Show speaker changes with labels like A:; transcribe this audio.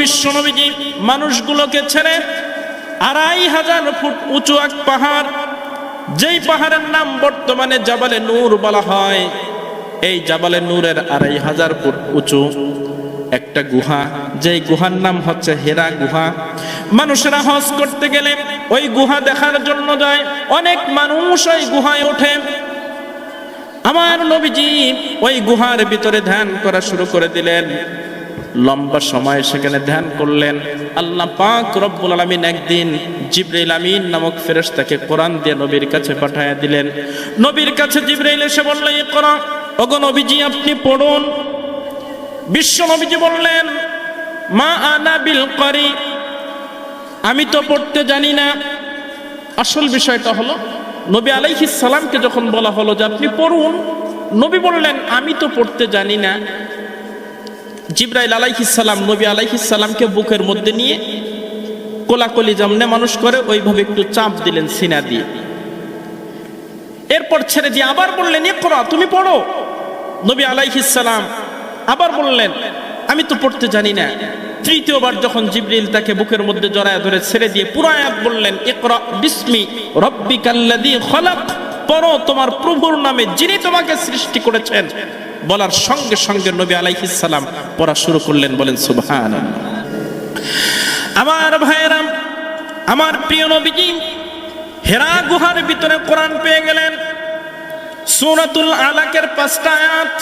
A: বিশ্ব নবীজি মানুষগুলোকে ছেড়ে আড়াই হাজার ফুট উঁচু এক পাহাড়, যেই পাহাড়ের নাম বর্তমানে জাবালে নূর বলা হয়, এই জাবালে নূরের আড়াই হাজার ফুট উঁচু একটা গুহা, যেই গুহার নাম হচ্ছে হেরা গুহা। মানুষেরা হজ করতে গেলে ওই গুহা দেখার জন্য যায়, অনেক মানুষ ওই গুহায় ওঠে। আমার নবীজি ওই গুহার ভিতরে ধ্যান করা শুরু করে দিলেন। লম্বা সময় সেখানে ধ্যান করলেন। আল্লাহ পাক রব্বুল আলমিন একদিন জিব্রাইল আমিন নামক ফেরেশতাকে কোরআন দিয়ে নবীর কাছে পাঠায়া দিলেন। নবীর কাছে জিব্রাইল এসে এই কোরআন ওগো নবীজি, আপনি পড়ুন। বিশ্ব নবীজি বললেন, মা আনা বিল করি, আমি তো পড়তে জানি না। আসল বিষয়টা হলো, নবী আলাইহিস সালামকে যখন বলা হলো যে আপনি পড়ুন, নবী বললেন, আমি তো পড়তে জানি না। জিব্রাইল আলাইহিস সালাম, নবী আলাইহিস সালামকে বুকের মধ্যে নিয়ে কোলাকলি যেমনে মানুষ করে, ওইভাবে একটু চাপ দিলেন সিনা দিয়ে। এরপর ছেড়ে দিয়ে আবার বললেন, ইকরা, তুমি পড়ো। নবী আলাইহিস সালাম আবার বললেন, আমি তো পড়তে জানি না। তৃতীয়বার যখন জিব্রিল তাকে বুকের মধ্যে জড়ায় ধরে ছেড়ে দিয়ে পুরো আয়াত বললেন, ইকরা, বিসমি রব্বিকাল্লাযী খলাক। পড়ো, তোমার প্রভুর নামে যিনি তোমাকে সৃষ্টি করেছেন। বলার সঙ্গে সঙ্গে নবী আলাইহিস সালাম পড়া শুরু করলেন, বলেন সুবহান আমার ভাইয়েরাম আমার প্রিয় নবীজি, হেরা গুহার ভিতরে কোরআন পেয়ে গেলেন। সূরাতুল আলাকের পাঁচটা আয়াত।